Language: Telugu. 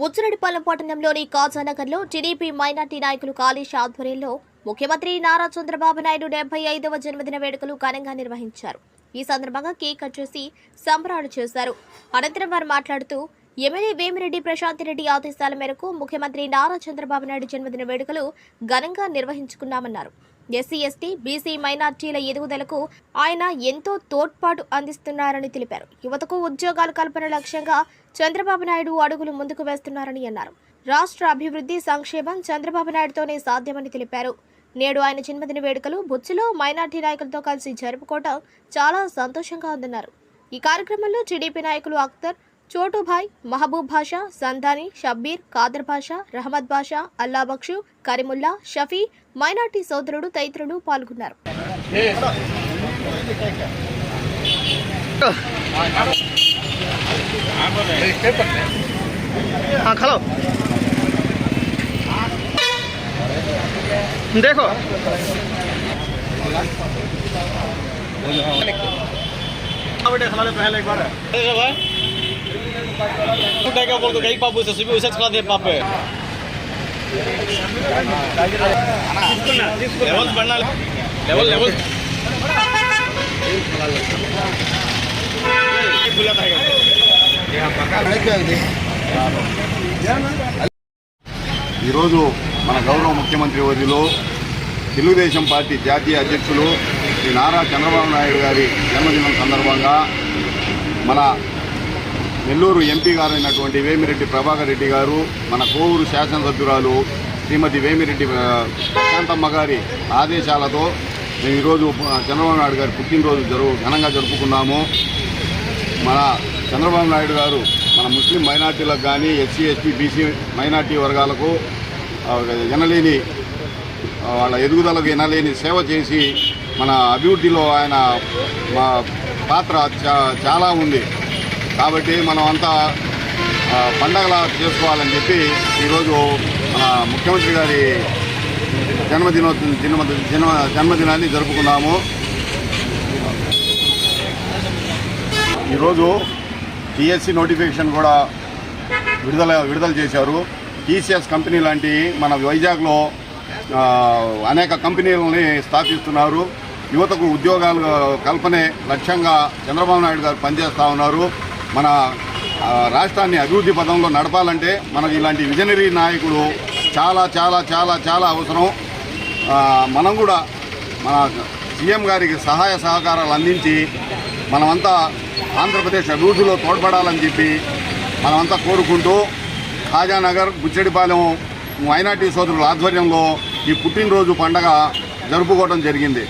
బుచ్చిరెడ్డిపాలెం పట్టణంలోని కాజానగర్లో టీడీపీ మైనార్టీ నాయకులు కాళేశ్ ఆధ్వర్యంలో ముఖ్యమంత్రి నారా చంద్రబాబు నాయుడు డెబ్బై ఐదవ జన్మదిన వేడుకలు ఘనంగా నిర్వహించారు. ఈ సందర్భంగా కేక్ కట్ చేసి సంబరాలు చేశారు. అనంతరం వారు మాట్లాడుతూ ఎమ్మెల్యే వేమిరెడ్డి ప్రశాంత్ రెడ్డి ఆదేశాల మేరకు ముఖ్యమంత్రి నారా చంద్రబాబు నాయుడు జన్మదిన వేడుకలు ఘనంగా నిర్వహించుకున్నామన్నారు. ఎస్సీ ఎస్టీ బీసీ మైనార్టీల ఎదుగుదలకు ఆయన ఎంతో తోడ్పాటు అందిస్తున్నారని తెలిపారు. యువతకు ఉద్యోగాలు కల్పన లక్ష్యంగా చంద్రబాబు నాయుడు అడుగులు ముందుకు వేస్తున్నారని అన్నారు. రాష్ట్ర అభివృద్ధి సంక్షేమం చంద్రబాబు నాయుడుతోనే సాధ్యమని తెలిపారు. నేడు ఆయన జన్మదిన వేడుకలు బుచ్చిలో మైనార్టీ నాయకులతో కలిసి జరుపుకోవటం చాలా సంతోషంగా ఉందన్నారు. ఈ కార్యక్రమంలో టీడీపీ నాయకులు అఖ్తర్ చోటుభాయ్ మహబూబ్ బాషా సంధాని షబ్బీర్ కాదర్ బాషా రహమద్ బాషా అల్లా బక్షు కరీముల్లా షఫీ మైనార్టీ సోదరుడు తదితరులు పాల్గొన్నారు हाँ खड़ो देखो पहले एक बार Kayak kalau kayak papu sesuatu bisa sekolah dia papu. Level mana? Level level. Bulat aja. Ya bakal. ఈరోజు మన గౌరవ ముఖ్యమంత్రి వదిలో తెలుగుదేశం పార్టీ జాతీయ అధ్యక్షులు శ్రీ నారా చంద్రబాబు నాయుడు గారి జన్మదినం సందర్భంగా మన నెల్లూరు ఎంపీ గారు అయినటువంటి వేమిరెడ్డి ప్రభాకర్ రెడ్డి గారు మన కోవూరు శాసనసభ్యురాలు శ్రీమతి వేమిరెడ్డి ప్రశాంతమ్మ గారి ఆదేశాలతో మేము ఈరోజు చంద్రబాబు నాయుడు గారి పుట్టినరోజు జరుగు ఘనంగా జరుపుకున్నాము. మన చంద్రబాబు నాయుడు గారు మన ముస్లిం మైనార్టీలకు కానీ ఎస్సీ ఎస్టీ బీసీ మైనార్టీ వర్గాలకు ఆ, ఎనలేని వాళ్ళ ఎదుగుదలకు ఎనలేని సేవ చేసి మన అభివృద్ధిలో ఆయన మా పాత్ర చాలా ఉంది. కాబట్టి మనం అంతా పండగలా చేసుకోవాలని చెప్పి ఈరోజు మన ముఖ్యమంత్రి గారి జన్మదినో జన్మ జన్మ జన్మదినాన్ని జరుపుకున్నాము. ఈరోజు టీఎస్సీ నోటిఫికేషన్ కూడా విడుదల విడుదల చేశారు. టీసీఎస్ కంపెనీ లాంటి మన వైజాగ్లో అనేక కంపెనీలని స్థాపిస్తున్నారు. యువతకు ఉద్యోగాలు కల్పనే లక్ష్యంగా చంద్రబాబు నాయుడు గారు పనిచేస్తూ ఉన్నారు. మన రాష్ట్రాన్ని అభివృద్ధి పదంలో నడపాలంటే మనకు ఇలాంటి విజనరీ నాయకుడు చాలా చాలా చాలా చాలా అవసరం. మనం కూడా మన సీఎం గారికి సహాయ సహకారాలు అందించి మనమంతా ఆంధ్రప్రదేశ్ అభివృద్ధిలో తోడ్పడాలని చెప్పి మనమంతా కోరుకుంటూ ఖాజానగర్ బుచ్చడిపాలెం మైనార్టీ సోదరుల ఆధ్వర్యంలో ఈ పుట్టినరోజు పండగ జరుపుకోవడం జరిగింది.